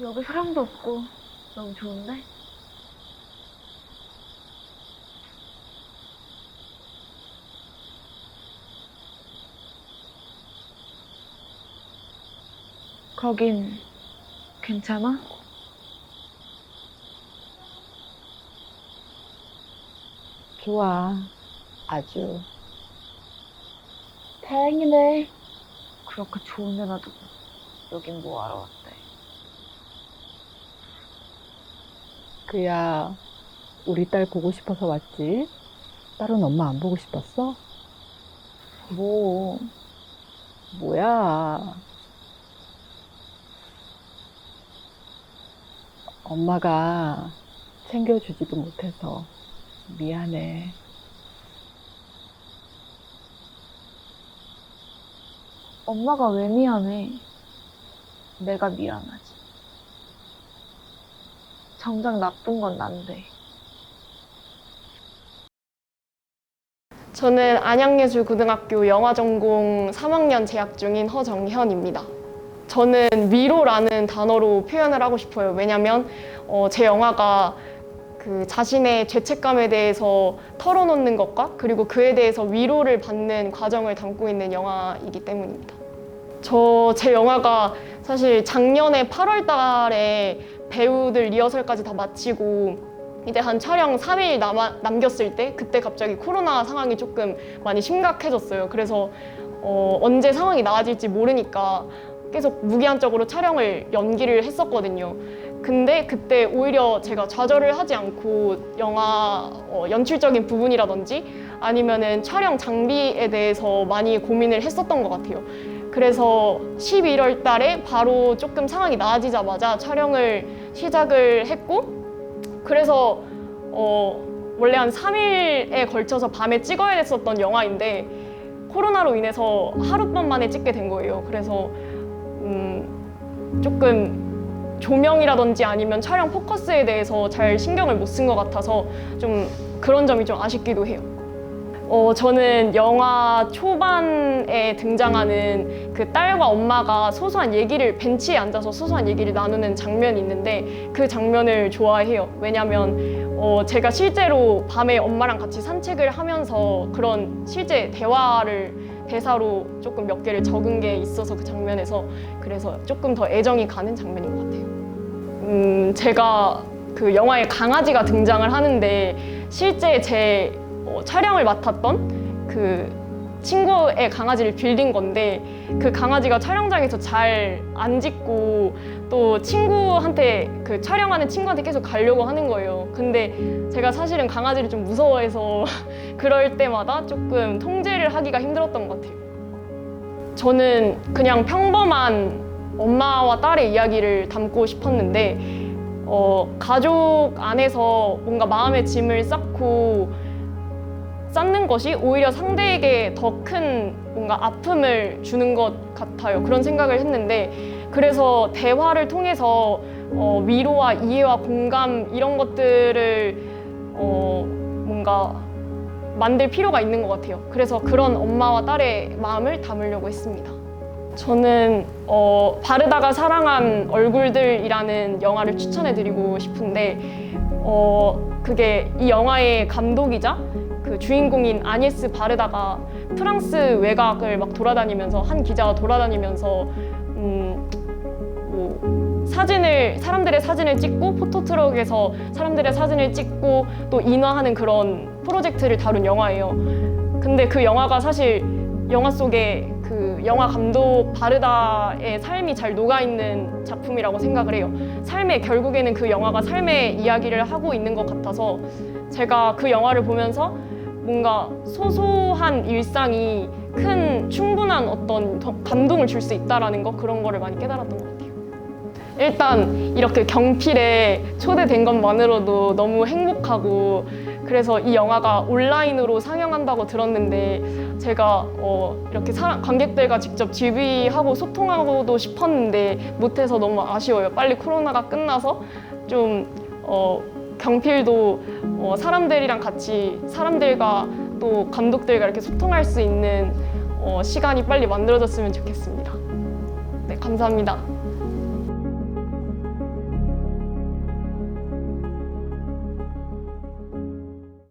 여기 사람도 없고 너무 좋은데? 거긴 괜찮아? 좋아. 아주. 다행이네. 그렇게 좋은 데 놔두고 여긴 뭐하러 왔대? 그야, 우리 딸 보고 싶어서 왔지. 딸은 엄마 안 보고 싶었어? 뭐 뭐야. 엄마가 챙겨주지도 못해서 미안해. 엄마가 왜 미안해? 내가 미안하지. 정작 나쁜 건 난데. 저는 안양예술고등학교 영화전공 3학년 재학 중인 허정현입니다. 저는 위로라는 단어로 표현을 하고 싶어요. 왜냐면 어, 제 영화가 그 자신의 죄책감에 대해서 털어놓는 것과 그리고 그에 대해서 위로를 받는 과정을 담고 있는 영화이기 때문입니다. 저 제 영화가 사실 작년에 8월 달에 배우들 리허설까지 다 마치고 이제 한 촬영 3일 남아, 남겼을 때 그때 갑자기 코로나 상황이 조금 많이 심각해졌어요. 그래서 어, 언제 상황이 나아질지 모르니까 계속 무기한적으로 촬영을 연기를 했었거든요. 근데 그때 오히려 제가 좌절을 하지 않고 영화 어, 연출적인 부분이라든지 아니면은 촬영 장비에 대해서 많이 고민을 했었던 것 같아요. 그래서 11월 달에 바로 조금 상황이 나아지자마자 촬영을 시작을 했고 그래서 어, 원래 한 3일에 걸쳐서 밤에 찍어야 했었던 영화인데 코로나로 인해서 하룻밤 만에 찍게 된 거예요. 그래서 음, 조금 조명이라든지 아니면 촬영 포커스에 대해서 잘 신경을 못 쓴 것 같아서 좀 그런 점이 좀 아쉽기도 해요. 어, 저는 영화 초반에 등장하는 그 딸과 엄마가 소소한 얘기를 벤치에 앉아서 소소한 얘기를 나누는 장면이 있는데 그 장면을 좋아해요. 왜냐면 어, 제가 실제로 밤에 엄마랑 같이 산책을 하면서 그런 실제 대화를 대사로 조금 몇 개를 적은 게 있어서 그 장면에서 그래서 조금 더 애정이 가는 장면인 것 같아요. 음, 제가 그 영화에 강아지가 등장을 하는데 실제 제 어, 촬영을 맡았던 그 친구의 강아지를 빌린 건데 그 강아지가 촬영장에서 잘 안 짖고 또 친구한테 그 촬영하는 친구한테 계속 가려고 하는 거예요. 근데 제가 사실은 강아지를 좀 무서워해서 그럴 때마다 조금 통제를 하기가 힘들었던 것 같아요. 저는 그냥 평범한 엄마와 딸의 이야기를 담고 싶었는데 어, 가족 안에서 뭔가 마음의 짐을 쌓고 쌓는 것이 오히려 상대에게 더 큰 뭔가 아픔을 주는 것 같아요. 그런 생각을 했는데 그래서 대화를 통해서 어, 위로와 이해와 공감 이런 것들을 어, 뭔가 만들 필요가 있는 것 같아요. 그래서 그런 엄마와 딸의 마음을 담으려고 했습니다. 저는 어, 바르다가 사랑한 얼굴들이라는 영화를 추천해드리고 싶은데 어, 그게 이 영화의 감독이자 그 주인공인 아니에스 바르다가 프랑스 외곽을 막 돌아다니면서 한 기자가 돌아다니면서 음, 뭐 사진을 사람들의 사진을 찍고 포토트럭에서 사람들의 사진을 찍고 또 인화하는 그런 프로젝트를 다룬 영화예요. 근데 그 영화가 사실 영화 속에 그 영화 감독 바르다의 삶이 잘 녹아 있는 작품이라고 생각을 해요. 삶의 결국에는 그 영화가 삶의 이야기를 하고 있는 것 같아서 제가 그 영화를 보면서 뭔가 소소한 일상이 큰 충분한 어떤 더- 감동을 줄 수 있다라는 거 그런 거를 많이 깨달았던 것 같아요. 일단 이렇게 경필에 초대된 것만으로도 너무 행복하고 그래서 이 영화가 온라인으로 상영한다고 들었는데 제가 어, 이렇게 사람, 관객들과 직접 지휘하고 소통하고도 싶었는데 못해서 너무 아쉬워요. 빨리 코로나가 끝나서 좀 어, 경필도 어, 사람들이랑 같이 사람들과 또 감독들과 이렇게 소통할 수 있는 어, 시간이 빨리 만들어졌으면 좋겠습니다. 네, 감사합니다.